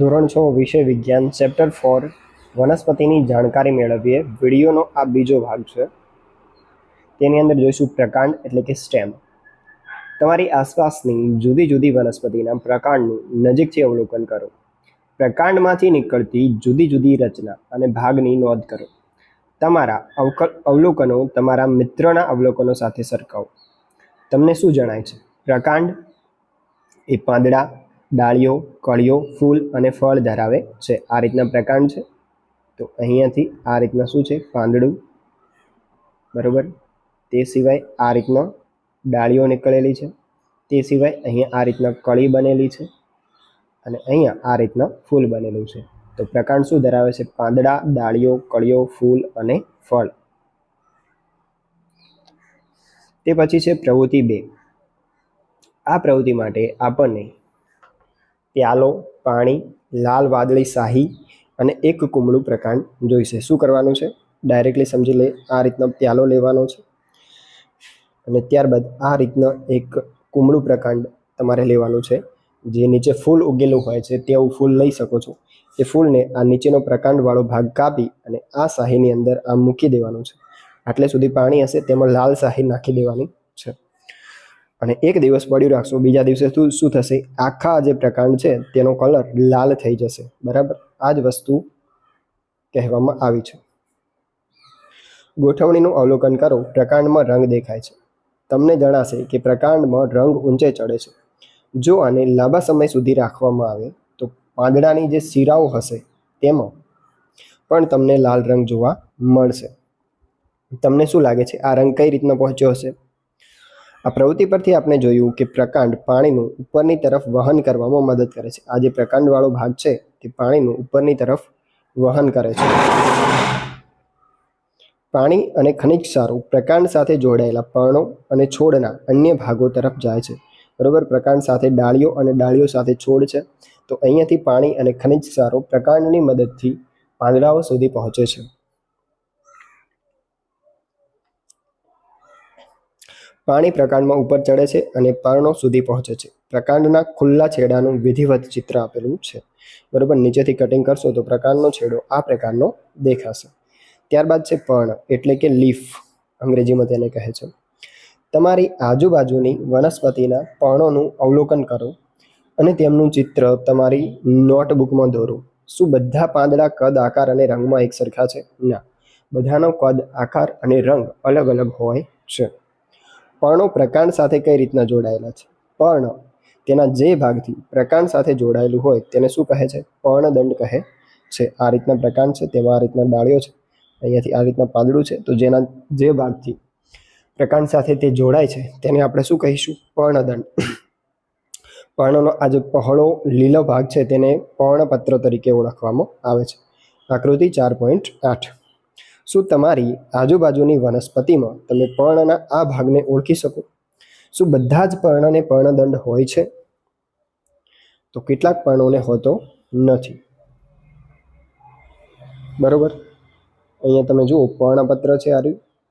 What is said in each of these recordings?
ધોરણ છ વિષય વિજ્ઞાન ચેપ્ટર ફોર વનસ્પતિની જાણકારી મેળવીએ. વિડીયોનો આ બીજો ભાગ છે. તેની અંદર જોઈશું પ્રકાંડ એટલે કે સ્ટેમ. તમારી આસપાસની જુદી જુદી વનસ્પતિના પ્રકાંડનું નજીકથી અવલોકન કરો. પ્રકાંડમાંથી નીકળતી જુદી જુદી રચના અને ભાગની નોંધ કરો. તમારા અવલોકનો તમારા મિત્રના અવલોકનો સાથે સરખાવો. તમને શું જણાય છે? પ્રકાંડ એ પાંદડા ડાળીઓ, કળીઓ, ફૂલ અને ફળ ધરાવે છે. આ રીતના પ્રકાંડ છે. તો અહીંયાથી આ રીતના શું છે? પાંદડું. બરાબર? તે સિવાય આ રીતના ડાળીઓ નીકળેલી છે. તે સિવાય અહીંયા આ રીતના કળી બનેલી છે અને અહીંયા આ રીતના ફૂલ બનેલું છે. તો પ્રકાંડ શું ધરાવે છે? પાંદડા, ડાળીઓ, કળીઓ, ફૂલ અને ફળ. તે પછી છે પ્રવૃત્તિ બે. આ પ્રવૃત્તિ માટે આપણને પ્યાલો, પાણી, લાલ વાદળી શાહી અને એક કુમળું પ્રકાંડ જોઈશે. શું કરવાનું છે? ડાયરેક્ટલી સમજી લે આ રીતનો પ્યાલો લેવાનો છે. અને ત્યારબાદ આ રીતનો એક કુમળું પ્રકાંડ તમારે લેવાનું છે, જે નીચે ફૂલ ઉગેલું હોય છે તેવું ફૂલ લઈ શકો છો. એ ફૂલને આ નીચેનો પ્રકાંડવાળો ભાગ કાપી અને આ શાહીની અંદર આમ મૂકી દેવાનું છે. આટલે સુધી પાણી હશે, તેમાં લાલ શાહી નાખી દેવાની છે. અને એક દિવસ પડ્યું રાખશો, બીજા દિવસે શું શું થશે? આખા જે પ્રકાંડ છે, તેનો કલર લાલ થઈ જશે. બરાબર? આ જ વસ્તુ કહેવામાં આવી છે. ગોઠવણીનું અવલોકન કરો. પ્રકાંડમાં રંગ દેખાય છે. તમને જણાશે કે પ્રકાંડમાં રંગ ઊંચે ચડે છે. જો આને લાંબા સમય સુધી રાખવામાં આવે, તો પાંદડાની જે શીરાઓ હશે તેમાં પણ તમને લાલ રંગ જોવા મળશે. તમને શું લાગે છે? આ રંગ કઈ રીતના પહોંચ્યો હશે? આ પ્રવૃત્તિ પરથી આપણે જોયું કે પ્રકાંડ પાણીનું ઉપરની તરફ વહન કરવામાં મદદ કરે છે. આ જે પ્રકાંડવાળો ભાગ છે, તે પાણીનું ઉપરની તરફ વહન કરે છે. પાણી અને ખનિજ ક્ષારો પ્રકાંડ સાથે જોડાયેલા પર્ણો અને છોડના અન્ય ભાગો તરફ જાય છે. બરોબર? પ્રકાંડ સાથે ડાળીઓ અને ડાળીઓ સાથે છોડ છે. તો અહીંયાથી પાણી અને ખનિજ ક્ષારો પ્રકાંડની મદદથી પાંદડાઓ સુધી પહોંચે છે. પાણી પ્રકાંડમાં ઉપર ચડે છે અને પર્ણો સુધી પહોંચે છે. પ્રકાંડના ખુલ્લા છેડાનું વિધિવત ચિત્ર આપેલું છે. બરોબર? નીચેથી કટિંગ કરશો તો પ્રકાંડનો છેડો આ પ્રકારનો દેખાશે. ત્યારબાદ છે પર્ણ, એટલે કે લીફ, અંગ્રેજીમાં તેને કહે છે. તમારી આજુબાજુની વનસ્પતિના પર્ણોનું અવલોકન કરો અને તેમનું ચિત્ર તમારી નોટબુકમાં દોરો. શું બધા પાંદડા કદ, આકાર અને રંગમાં એક સરખા છે? ના. બધાનો કદ, આકાર અને રંગ અલગ અલગ હોય છે. પર્ણો પ્રકાંડ સાથે કઈ રીતના જોડાયેલા છે? પર્ણ તેના જે ભાગથી પ્રકાંડ સાથે જોડાયેલું હોય તેને શું કહે છે? પર્ણદંડ કહે છે. આ રીતના પ્રકાંડ છે, તેમાં આ રીતના ડાળીઓ છે. અહીંયાથી આ રીતના પાંદડું છે. તો જેના જે ભાગથી પ્રકાંડ સાથે તે જોડાય છે, તેને આપણે શું કહીશું? પર્ણદંડ. પર્ણનો આ જે પહોળો લીલો ભાગ છે, તેને પર્ણપત્ર તરીકે ઓળખવામાં આવે છે. આકૃતિ ચાર પોઈન્ટ આઠ. શું તમારી આજુબાજુની વનસ્પતિમાં તમે પર્ણના આ ભાગને ઓળખી શકો? શું બધા જ પર્ણને પર્ણદંડ હોય છે? તો કેટલાક પર્ણોને હોતો નથી. બરોબર? અહીંયા તમે જુઓ, પર્ણપત્ર છે આ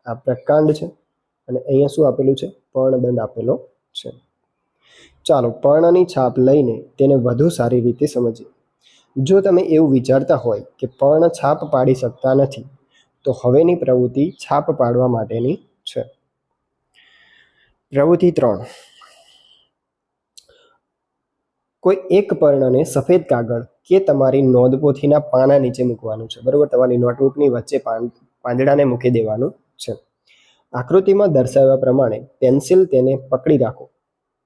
આ પ્રકાંડ છે અને અહીંયા શું આપેલું છે? પર્ણદંડ આપેલો છે. ચાલો, પર્ણની છાપ લઈને તેને વધુ સારી રીતે સમજીએ. જો તમે એવું વિચારતા હોય કે પર્ણ છાપ પાડી શકતા નથી તો હવેની પ્રવૃત્તિ છાપ પાડવા માટેની છે. પ્રવૃત્તિ ત્રણ. કોઈ એક પર્ણને સફેદ કાગળ કે તમારી નોંધપોથીના પાના નીચે મૂકવાનું છે. બરોબર? તમારી નોટબુકની વચ્ચે પાંદડાને મૂકી દેવાનું છે. આકૃતિમાં દર્શાવ્યા પ્રમાણે પેન્સિલ તેને પકડી રાખો.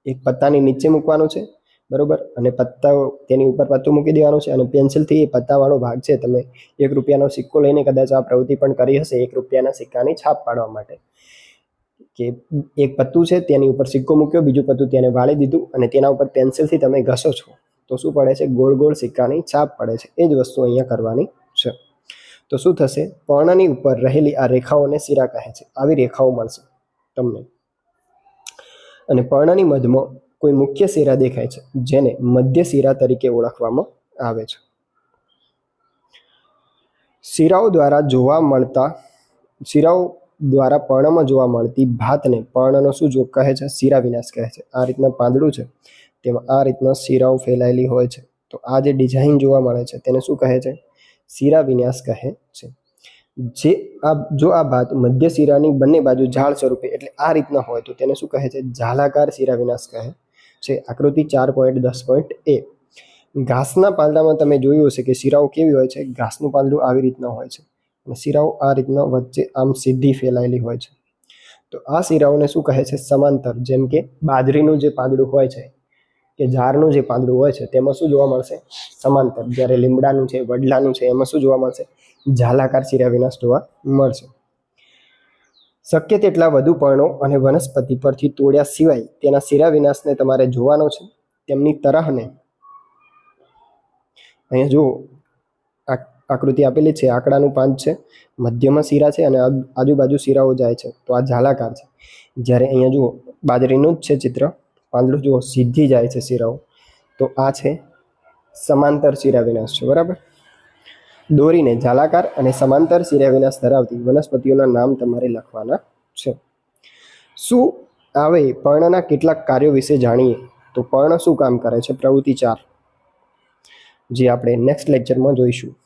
એક પત્તાની નીચે મૂકવાનું છે. બરોબર? અને પત્તા તેની ઉપર પત્તું મૂકી દેવાનું છે અને પેન્સિલથી એ પત્તાવાળો ભાગ છે, તમે એક રૂપિયાનો સિક્કો લઈને કદાચ આ પ્રવૃત્તિ પણ કરી હશે, એક રૂપિયાના સિક્કાની છાપ પાડવા માટે. કે એક પત્તું છે, તેની ઉપર સિક્કો મૂક્યો, બીજું પત્તું તેને વાળી દીધું અને તેના ઉપર પેન્સિલથી તમે ઘસો છો. તો શું પડે છે? ગોળ ગોળ સિક્કાની છાપ પડે છે. એ જ વસ્તુ અહીંયા કરવાની છે. તો શું થશે? પર્ણની ઉપર રહેલી આ રેખાઓને શીરા કહે છે. આવી રેખાઓ મળશે તમને. અને પર્ણની મધમાં કોઈ મુખ્ય શીરા દેખાય છે, જેને મધ્ય શીરા તરીકે ઓળખવામાં આવે છે. શીરાઓ દ્વારા જોવા મળતા, શીરાઓ દ્વારા પર્ણમાં જોવા મળતી ભાતને પર્ણનો શું જો કહે છે? શીરા વિનાશ કહે છે. આ રીતના પાંદડું છે. તેમાં આ રીતના શીરાઓ ફેલાયેલી હોય છે. તો આ જે ડિઝાઇન જોવા મળે છે, તેને શું કહે છે? શિરા વિન્યાસ કહે છે. જે આ, જો આ ભાત મધ્ય શિરાની બંને બાજુ ઝાડ સ્વરૂપે, એટલે આ રીતના હોય, તો તેને શું કહે છે? ઝાલાકાર શિરા વિનાશ કહે છે. આકૃતિ ચાર પોઈન્ટ દસ પોઈન્ટ એ. ઘાસના પાંદડામાં તમે જોયું હશે કે શિરાઓ કેવી હોય છે? ઘાસનું પાંદડું આવી રીતના હોય છે. અને શિરાઓ આ રીતના વચ્ચે આમ સીધી ફેલાયેલી હોય છે. તો આ શિરાઓને શું કહે છે? સમાંતર. જેમ કે બાજરીનું જે પાંદડું હોય છે કે ઝાડનું જે પાંદડું હોય છે, તેમાં શું જોવા મળશે? સમાંતર. જ્યારે લીમડાનું છે, વડલાનું છે, એમાં શું જોવા મળશે? ઝાલાકાર શિરા વિનાશ જોવા મળશે. શક્ય તેટલા વધુ પર્ણો અને વનસ્પતિ પરથી તોડ્યા સિવાય તેના શિરા વિનાશને તમારે જોવાનો છે. તેમની તરહને. અહીંયા જુઓ આકૃતિ આપેલી છે, આંકડાનું પાંચ છે, મધ્યમાં શીરા છે અને આજુબાજુ શીરાઓ જાય છે. તો આ ઝાલાકાર છે. જ્યારે અહીંયા જુઓ, બાજરીનું જ છે ચિત્ર. પાંદડું જુઓ, સીધી જાય છે શીરાઓ. તો આ છે, સમાંતર શિરા વિનાશ છે, બરાબર? દોરીને ઝાલાકાર અને સમાંતર શિરાવિનાશ ધરાવતી વનસ્પતિઓના નામ તમારે લખવાના છે. શું આવે પર્ણના કેટલાક કાર્યો વિશે જાણીએ? તો પર્ણ શું કામ કરે છે? પ્રવૃત્તિ ચાર. જે આપણે નેક્સ્ટ લેક્ચરમાં જોઈશું.